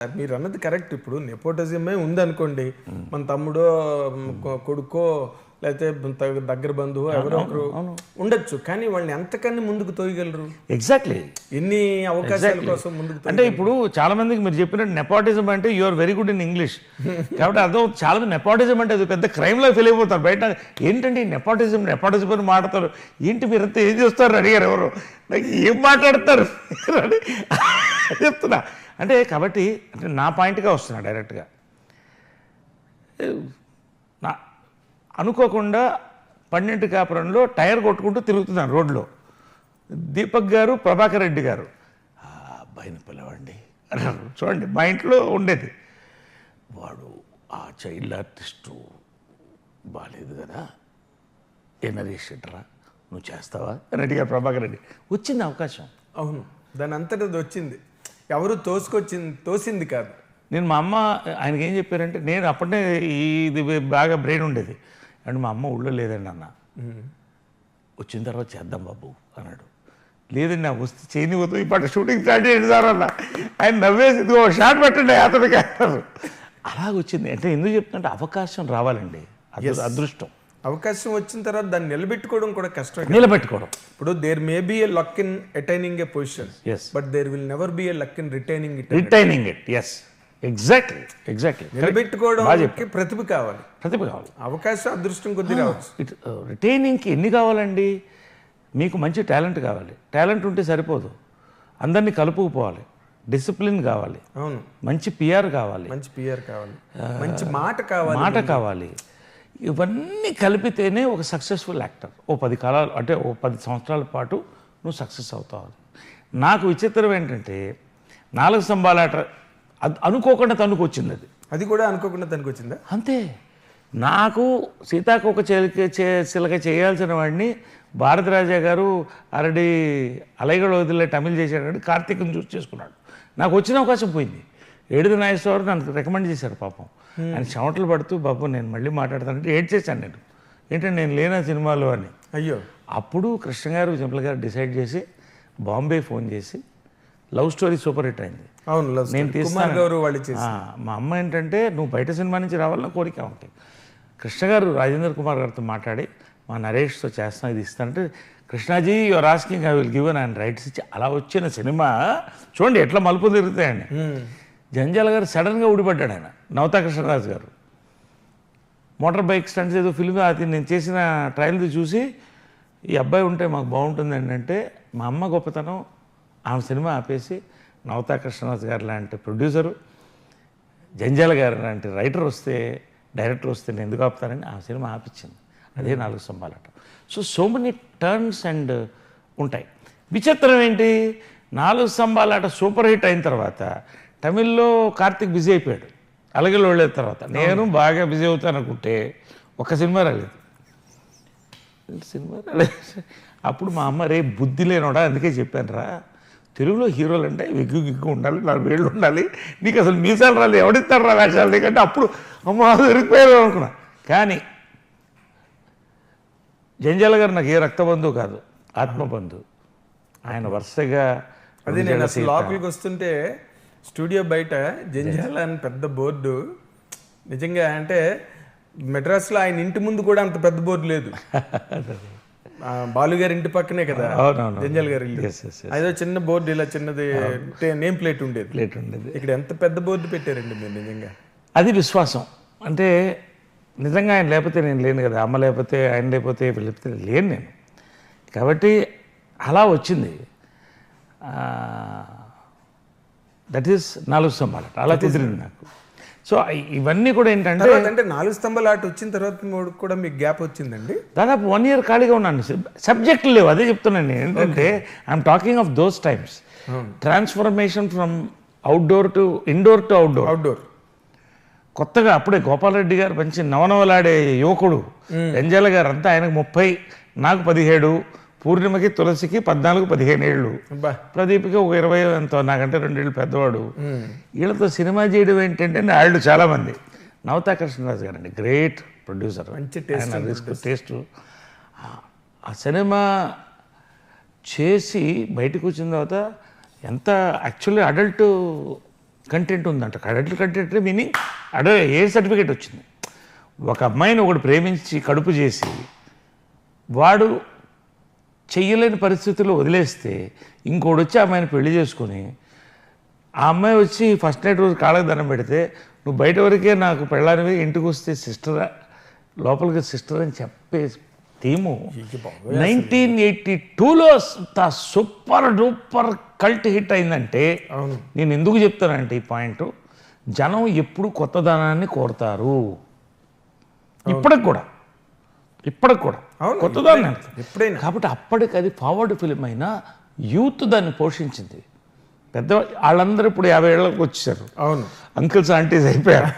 మీరు అన్నది కరెక్ట్. ఇప్పుడు నెపోటిజమే ఉందనుకోండి మన తమ్ముడో కొడుకో లేకపోతే దగ్గర బంధువు ఎవరో ఒకరు ఉండొచ్చు. కానీ వాళ్ళని ఎంతకన్నా ముందుకు తోయగలరు? ఎగ్జాక్ట్లీ ఎన్ని అవకాశాల కోసం ముందుకు అంటే ఇప్పుడు చాలా మందికి మీరు చెప్పినట్టు నెపాటిజం అంటే you are very good in English కాబట్టి అర్థం చాలా మంది నెపాటిజం అంటే అది పెద్ద క్రైమ్లో ఫీల్ అయిపోతారు. బయట ఏంటంటే నెపాటిజం నెపాటిజం అని మాట్లాడతారు? ఏంటి మీరంతా ఏం చేస్తారు అడిగారు ఎవరు? నాకు ఏం మాట్లాడతారు? చెప్తున్నా. అంటే కాబట్టి అంటే నా పాయింట్గా వస్తున్నా డైరెక్ట్గా. నా అనుకోకుండా పన్నెండు కాపురంలో టైర్ కొట్టుకుంటూ తిరుగుతున్నాను రోడ్లో. దీపక్ గారు ప్రభాకర్ రెడ్డి గారు. అబ్బాయిని పిలవండి. అన్నారు చూడండి మా ఇంట్లో ఉండేది. వాడు ఆ చైల్డ్ ఆర్టిస్టు బాగాలేదు కదా. ఏ నరేష్ నువ్వు చేస్తావా? అని అడిగారు ప్రభాకర్ రెడ్డి. వచ్చింది అవకాశం. అవును దాని అంతటది వచ్చింది. ఎవరు తోసుకొచ్చింది తోసింది కాదు. నేను మా అమ్మ ఆయనకి ఏం చెప్పారంటే నేను అప్పటినే ఇది బాగా బ్రెయిన్ ఉండేది. అండ్ మా అమ్మ ఊళ్ళో లేదండి అన్న. వచ్చిన తర్వాత చేద్దాం బాబు అన్నాడు. లేదండి నా వస్తే చేయని పోతుంది ఇప్పుడు షూటింగ్ స్టార్ట్ చేయండి సార్ అన్న. ఆయన నవ్వేసి ఇదిగో షాట్ పెట్టండి అతనికి అన్నారు. అలాగ వచ్చింది అంటే ఎందుకు చెప్తుంటే అవకాశం రావాలండి. అది అదృష్టం. అవకాశం వచ్చిన తర్వాత దాన్ని నిలబెట్టుకోవడం కూడా కష్టం నిలబెట్టుకోవడం. ఇప్పుడు there may be a luck in attaining a position yes but there will never be a luck in retaining it retaining it yes exactly exactly నిలబెట్టుకోవడానికి ప్రతిభ కావాలి. ప్రతిభ కావాలి. అవకాశం అదృష్టం కొద్ది రావచ్చు. ఇట్ రిటైనింగ్కి ఎన్ని కావాలండి? మీకు మంచి టాలెంట్ కావాలి. టాలెంట్ ఉంటే సరిపోదు. అందరినీ కలుపుకుపోవాలి. డిసిప్లిన్ కావాలి. అవును. మంచి పిఆర్ కావాలి. మంచి పిఆర్ కావాలి. మంచి మాట కావాలి. మాట కావాలి. ఇవన్నీ కలిపితేనే ఒక సక్సెస్ఫుల్ యాక్టర్ ఓ పది కాలాలు అంటే ఓ పది సంవత్సరాల పాటు నువ్వు సక్సెస్ అవుతావు. నాకు విచిత్రం ఏంటంటే నాలుగు స్తంభాలాట అది అనుకోకుండా తనుకు వచ్చింది అది. అది కూడా అనుకోకుండా తనకు వచ్చిందా అంతే. నాకు సీతాకోక చిలక చే- చిలక చేయాల్సిన వాడిని భారతరాజా గారు ఆల్రెడీ అలైగడ వదిలే తమిళ్ చేశాడు కార్తీక్ని చూసి చేసుకున్నాడు. నాకు వచ్చిన అవకాశం పోయింది. ఏడుది నాగేశ్వరరావు నన్ను రికమెండ్ చేశారు పాపం. ఆయన చెమటలు పడుతూ బాబు నేను మళ్ళీ మాట్లాడతానంటే ఏడ్ చేశాను నేను. ఏంటంటే నేను లేనా సినిమాలో అని. అయ్యో. అప్పుడు కృష్ణ గారు జంపల గారు డిసైడ్ చేసి బాంబే ఫోన్ చేసి లవ్ స్టోరీ సూపర్ హిట్ అయింది. అవును నేను ఆ, మా అమ్మ ఏంటంటే నువ్వు బయట సినిమా నుంచి రావాలని కోరిక ఉంటాయి కృష్ణ గారు రాజేంద్ర కుమార్ గారితో మాట్లాడి మా నరేష్తో చేస్తాం ఇది ఇస్తానంటే Krishnaji your asking I will give ఆయన రైట్స్ ఇచ్చి అలా వచ్చిన సినిమా చూడండి ఎట్లా మలుపు తిరుగుతాయండి. జంజాల గారు సడన్గా ఊడిపడ్డాడు ఆయన. Navata Krishnaraju garu. Motor bike stunts ఏదో ఫిల్మ్ అది నేను చేసిన ట్రయల్ది చూసి ఈ అబ్బాయి ఉంటే మాకు బాగుంటుంది ఏంటంటే మా అమ్మ గొప్పతనం ఆమె సినిమా ఆపేసి నవతా కృష్ణరాజు గారు లాంటి ప్రొడ్యూసరు జంజాల గారు లాంటి రైటర్ వస్తే డైరెక్టర్ వస్తే నేను ఎందుకు ఆపుతానని ఆ సినిమా ఆపించింది అదే నాలుగు స్తంభాలట. So so many turns and ఉంటాయి. విచిత్రం ఏంటి? నాలుగు స్తంభాలాట సూపర్ హిట్ అయిన తర్వాత తమిళ్ళో కార్తిక్ బిజీ అయిపోయాడు. అలాగే వెళ్ళిన తర్వాత. నేను బాగా బిజీ అవుతాను అనుకుంటే ఒక సినిమా రాలేదు. సినిమా రాలేదు. అప్పుడు మా అమ్మ రే బుద్ధి లేనోడా? అందుకే చెప్పాను రా. తెలుగులో హీరోలు అంటే విగ్గు గిగ్గు ఉండాలి నాలుగు వేళ్ళు ఉండాలి. నీకు అసలు మీసాలు రాలేదు ఎవడిస్తాడు రా వేషాలు? నీకంటే అప్పుడు అమ్మ దొరికిపోయారు అనుకున్నా. కానీ జంజాల గారు నాకు ఏ రక్తబంధువు కాదు ఆత్మబంధువు ఆయన వరుసగా అదే నేను అసలు లోపలికి వస్తుంటే స్టూడియో బయట జంజాల అని పెద్ద బోర్డు. నిజంగా అంటే మెడ్రాస్లో ఆయన ఇంటి ముందు కూడా అంత పెద్ద బోర్డు లేదు. ఆ, బాలు గారి ఇంటి పక్కనే కదా. జంజాల గారి. అదో చిన్న బోర్డు ఇలా చిన్నది నేమ్ ప్లేట్ ఉండేది. ప్లేట్ ఉండేది. ఇక్కడ ఎంత పెద్ద బోర్డు పెట్టారండి మీరు నిజంగా? అది విశ్వాసం. అంటే నిజంగా ఆయన లేకపోతే నేను లేను కదా అమ్మ లేకపోతే ఆయన లేకపోతే లేకపోతే లేను నేను. కాబట్టి అలా వచ్చింది. దట్ ఈస్ నాలుగు స్తంభాలు అలా కుదిరింది నాకు. సో ఇవన్నీ కూడా ఏంటంటే అంటే నాలుగు స్తంభాల ఆట వచ్చిన తర్వాత కూడా మీకు గ్యాప్ వచ్చిందండి? దాదాపు వన్ ఇయర్ ఖాళీగా ఉన్నాను. సబ్జెక్టులు లేవు. అదే చెప్తున్నాను నేను. ఏంటంటే I'm talking of those times transformation from outdoor to indoor to outdoor outdoor కొత్తగా అప్పుడే గోపాలరెడ్డి గారు మంచి నవనవలాడే యువకుడు. ఎంజాల గారు అంతా ఆయనకు ముప్పై నాకు పదిహేడు. పూర్ణిమకి తులసికి పద్నాలుగు పదిహేను ఏళ్ళు. ప్రదీప్కి ఒక ఇరవై ఎంతో నాకంటే రెండేళ్ళు పెద్దవాడు. వీళ్ళతో సినిమా చేయడం ఏంటంటే వాళ్ళు చాలామంది. నవతా కృష్ణరాజు గారు అండి గ్రేట్ ప్రొడ్యూసర్. మంచి రిస్క్ టేస్ట్ ఆ సినిమా చేసి బయటకు వచ్చిన తర్వాత ఎంత యాక్చువల్లీ అడల్ట్ కంటెంట్ ఉందంట. అడల్ట్ కంటెంట్ మీనింగ్ అడే ఏ సర్టిఫికేట్ వచ్చింది? ఒక అమ్మాయిని ఒకడు ప్రేమించి కడుపు చేసి వాడు చెయ్యలేని పరిస్థితుల్లో వదిలేస్తే ఇంకోటి వచ్చి అమ్మాయిని పెళ్ళి చేసుకొని ఆ అమ్మాయి వచ్చి ఫస్ట్ నైట్ రోజు కాళ్ళకి దండం పెడితే నువ్వు బయట వరకే నాకు పెళ్ళానివి ఇంటికి వస్తే సిస్టర్ లోపలికి సిస్టర్ అని చెప్పే థీము. నైన్టీన్ ఎయిటీ టూలో సూపర్ డూపర్ కల్ట్ హిట్ అయిందంటే నేను ఎందుకు చెప్తానంటే ఈ పాయింట్ జనం ఎప్పుడు కొత్తదనాన్ని కోరుతారు. ఇప్పటికి కూడా. ఇప్పటికి కూడా అవును, కొత్తదాన్ని. ఎప్పుడైనా కాబట్టి అప్పటికి అది ఫార్వర్డ్ ఫిలిం అయినా యూత్ దాన్ని పోషించింది. పెద్ద వాళ్ళందరూ ఇప్పుడు యాభై ఏళ్ళకి వచ్చేసారు అవును. అంకిల్స్ ఆంటీస్ అయిపోయారు.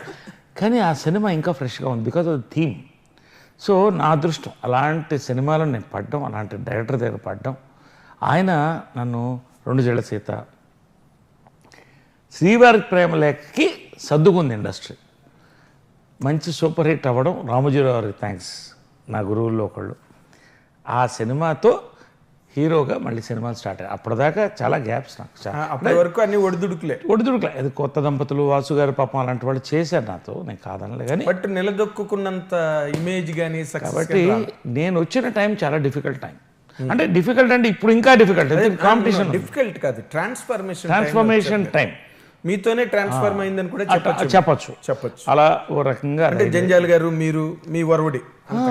కానీ ఆ సినిమా ఇంకా ఫ్రెష్గా ఉంది బికాజ్ ఆఫ్ థీమ్ సో నా అదృష్టం అలాంటి సినిమాలో నేను పడ్డం అలాంటి డైరెక్టర్ దగ్గర పడ్డం ఆయన నన్ను రెండు జళ్ళ సీత శ్రీవారి ప్రేమ లేఖకి సర్దుకుంది ఇండస్ట్రీ మంచి సూపర్ హిట్ అవ్వడం రామోజీరావు గారికి థ్యాంక్స్ నా గురువుల్లో ఒకళ్ళు. ఆ సినిమాతో హీరోగా మళ్ళీ సినిమాలు స్టార్ట్ అయ్యాయి. అప్పటిదాకా చాలా గ్యాప్స్ నాకు. అప్పటి వరకు అన్ని ఒడిదుడుకులే. ఒడిదుడుకులే. అది కొత్త దంపతులు వాసు గారు పాపం అలాంటి వాళ్ళు చేశారు నాతో. నేను కాదనలే కానీ బట్ నిలదొక్కున్నంత ఇమేజ్ కానీ కాబట్టి నేను వచ్చిన టైం చాలా డిఫికల్ట్ టైం అంటే డిఫికల్ట్ అంటే ఇప్పుడు ఇంకా డిఫికల్ట్ కాంపిటీషన్ డిఫికల్ట్ కాదు. ట్రాన్స్ఫర్మేషన్ ట్రాన్స్ఫర్మేషన్ టైం మీతోనే ట్రాన్స్ఫర్మ్ అయిందని కూడా చెప్పచ్చు. చెప్పచ్చు. చెప్పొచ్చు. అలా ఓ రకంగా అంటే జంజాల్ గారు మీరు మీ వరవడి.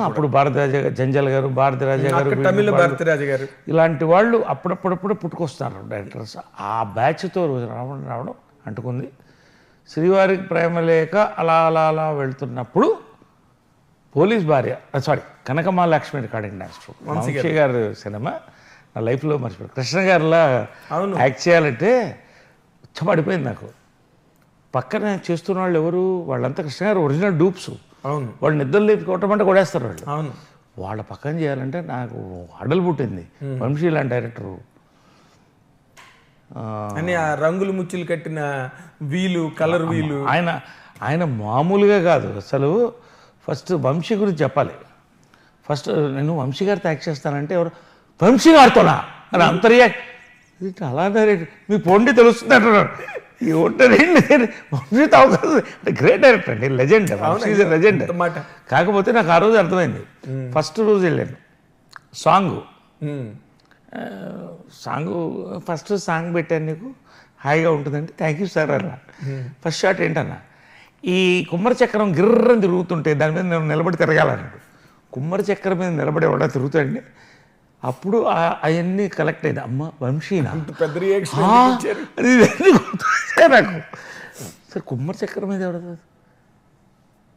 అప్పుడు భారతరాజ జంజాల్ గారు భారతరాజ గారు తమిళ భారతిరాజు గారు. ఇలాంటి వాళ్ళు అప్పుడప్పుడప్పుడు పుట్టుకొస్తారు డైరెక్టర్స్. ఆ బ్యాచ్తో రోజు రావడం రావడం అంటుకుంది. శ్రీవారికి ప్రేమ లేక అలా అలా అలా వెళ్తున్నప్పుడు పోలీస్ భార్య sorry Kanakamahalakshmi recording dance Vamsi గారి. సినిమా నా లైఫ్లో మర్చిపోయి కృష్ణ గారిలా అవును. యాక్ట్ చేయాలంటే పడిపోయింది నాకు. పక్కన చేస్తున్న వాళ్ళు ఎవరు? వాళ్ళంతా కృష్ణ గారు ఒరిజినల్ డూప్స్. అవును. వాళ్ళు నిద్ర లేపి కొట్టమంటే కొడేస్తారు వాళ్ళు. అవును. వాళ్ళ పక్కన చేయాలంటే నాకు అడలు పుట్టింది. వంశీ లాంటి డైరెక్టరు. అని ఆ రంగులు ముచ్చులు కట్టిన వీలు కలర్ వీలు. ఆయన ఆయన మామూలుగా కాదు. అసలు ఫస్ట్ వంశీ గురించి చెప్పాలి. ఫస్ట్ నేను వంశీ గారితో యాక్ట్ చేస్తానంటే ఎవరు? వంశీ గారితోనా? అని అంతర్యా ఇది అలా డైరెక్ట్ మీ పొండి తెలుస్తుంది అంటున్నాడు ఈ ఒంటరి అవకాశం అంటే గ్రేట్ డైరెక్టర్ అండి లెజెండ్ ఈజ్ లెజెండ్ అంత మాట. కాకపోతే నాకు ఆ రోజు అర్థమైంది. ఫస్ట్ రోజు వెళ్ళాను. సాంగ్. సాంగ్ ఫస్ట్ సాంగ్ పెట్టాను నీకు. హాయిగా ఉంటుందంటే థ్యాంక్ యూ సార్ అన్న. ఫస్ట్ షాట్ ఏంటన్నా? ఈ కుమ్మరి చక్రం గిర్రని తిరుగుతుంటే దాని మీద నేను నిలబడి తిరగాలన్నాడు. కుమ్మరి చక్రం మీద నిలబడి ఎవడా తిరుగుతాడండి? అప్పుడు అవన్నీ కలెక్ట్ అయింది అమ్మ వంశీనా? పెద్ద నాకు. సార్ కుమ్మరి చక్రం మీద ఎవడదు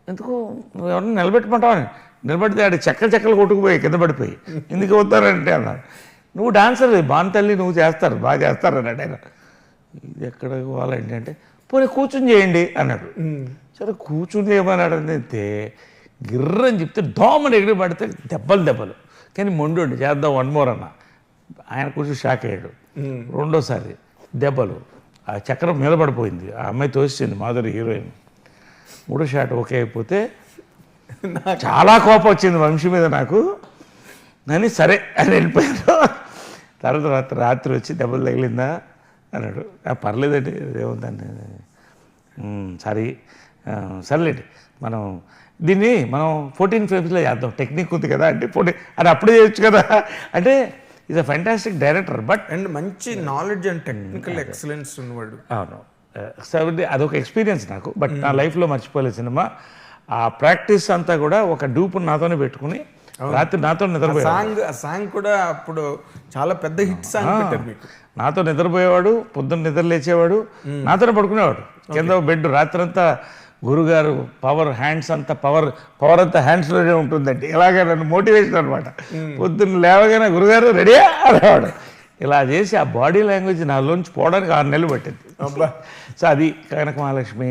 ఎందుకు నువ్వు ఎవరన్నా నిలబెట్టమంటావని నిలబడితే ఆడ చెక్కలు చెక్కలు కొట్టుకుపోయి కింద పడిపోయి. ఎందుకు వస్తారంటే అన్నాడు నువ్వు డాన్సర్ బాన్ తల్లి నువ్వు చేస్తారు బాగా చేస్తారు అన్నాడు ఆయన. ఇది ఎక్కడ పోవాలండి అంటే పోనీ కూర్చుని చేయండి అన్నాడు. సరే కూర్చుని చేయమన్నాడు అంటే గిర్రని చెప్తే దోమని ఎగిరి పడితే దెబ్బలు దెబ్బలు. కానీ మొండు చేద్దాం వన్ మోర్ అన్న. ఆయన కొంచెం షాక్ అయ్యాడు. రెండోసారి దెబ్బలు. ఆ చక్రం మీద పడిపోయింది. ఆ అమ్మాయి తోసింది మాధురి హీరోయిన్. మూడో షాట్ ఓకే అయిపోతే చాలా కోపం వచ్చింది వంశీ మీద నాకు. కానీ సరే అని వెళ్ళిపోయాను. తర్వాత రాత్రి రాత్రి వచ్చి దెబ్బలు తగిలిందా అన్నాడు. "ఆ, పర్లేదండి ఏముందండి. "Um, sorry. సర్లేండి మనం దీన్ని మనం ఫోర్టీన్ ఫ్రేమ్స్లో చేద్దాం. టెక్నిక్ ఉంది కదా అంటే ఫోర్టీన్ అది అప్పుడే చేయొచ్చు కదా. అంటే is a fantastic director but and మంచి నాలెడ్జ్ అండ్ టెక్నికల్ ఎక్సలెన్స్ ఉన్నవాడు. అవును. కాబట్టి అదొక ఎక్స్పీరియన్స్ నాకు బట్ నా లైఫ్లో మర్చిపోలేదు సినిమా. ఆ ప్రాక్టీస్ అంతా కూడా ఒక డూపు నాతోనే పెట్టుకుని రాత్రి నాతో నిద్రపోయాడు సాంగ్ ఆ సాంగ్ కూడా అప్పుడు చాలా పెద్ద హిట్ సాంగ్ పెట్టారు మీకు. నాతో నిద్రపోయేవాడు పొద్దున్న నిద్ర లేచేవాడు నాతోనే పడుకునేవాడు. కింద బెడ్ రాత్రంతా గురుగారు పవర్ హ్యాండ్స్ అంతా పవర్ పవర్ అంతా హ్యాండ్స్లోనే ఉంటుందండి. ఇలాగే నన్ను మోటివేషన్ అనమాట పొద్దున్న లేవగానే గురుగారు రెడీయా? అనేవాడు ఇలా చేసి ఆ బాడీ లాంగ్వేజ్ నాలోంచి పోవడానికి ఆరు నెలలు పట్టింది. సో అది కనక మహాలక్ష్మి